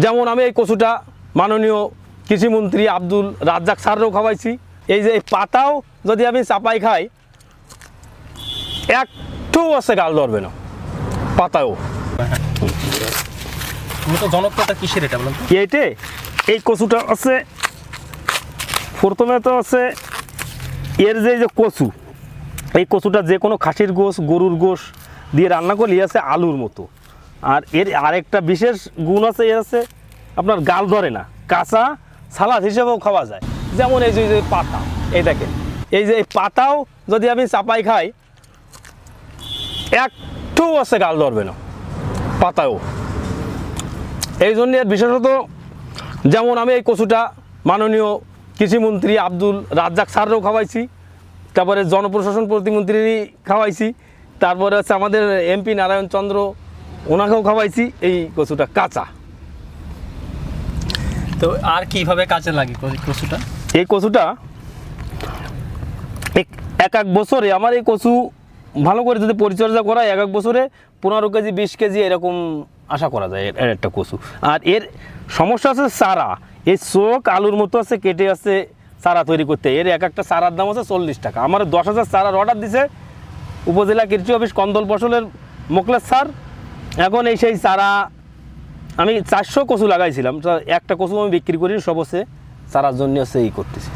যেমন আমি এই কচুটা মাননীয় কৃষিমন্ত্রী আব্দুল রাজ্জাক স্যারও খাওয়াইছি। এই যে এই পাতাও যদি আমি চাপাই খাই একটু আছে গাল ধরবে না পাতাও। মূলত জনপ্রিয়তা কিসের এটা বলুন এইটে এই কচুটা আছে প্রথমে তো আছে এর যে যে কচু এই কচুটা যে কোনো খাসির গোশ গরুর গোশ দিয়ে রান্না করলে আছে আলুর মতো। আর এর আরেকটা বিশেষ গুণ আছে, এর আছে আপনার গাল ধরে না, কাঁচা সালাদ হিসেবেও খাওয়া যায়। যেমন এই যে পাতা, এই দেখেন, এই যে পাতাও যদি আমি চাপাই খাই, একটু আছে গাল ধরবে না, পাতাও। এই জন্য বিশেষত যেমন আমি এই কচুটা মাননীয় কৃষিমন্ত্রী আব্দুল রাজ্জাক স্যারও খাওয়াইছি, তারপরে জনপ্রশাসন প্রতিমন্ত্রী খাওয়াইছি, তারপরে হচ্ছে আমাদের এমপি নারায়ণ চন্দ্র ওনাকেও খাওয়াইছি এই কচুটা কাঁচা। তো আর কীভাবে কাজে লাগে কচুটা? এই কচুটা এক- এক বছরে আমার এই কচু ভালো করে যদি পরিচর্যা করা এক এক বছরে পনেরো কেজি বিশ কেজি এরকম আশা করা যায় এর এর একটা কচু। আর এর সমস্যা আছে চারা। এই চোখ আলুর মতো আছে কেটে আছে চারা তৈরি করতে। এর এক একটা চারার দাম আছে চল্লিশ টাকা। আমার দশ হাজার চারার অর্ডার দিছে উপজেলা কৃষি অফিস কন্দল ফসলের মোকলেশ স্যার। এখন এই সেই চারা, আমি চারশো কচু লাগাইছিলাম একটা কচু আমি বিক্রি করি, সব চারার জন্য সেই করতেছি।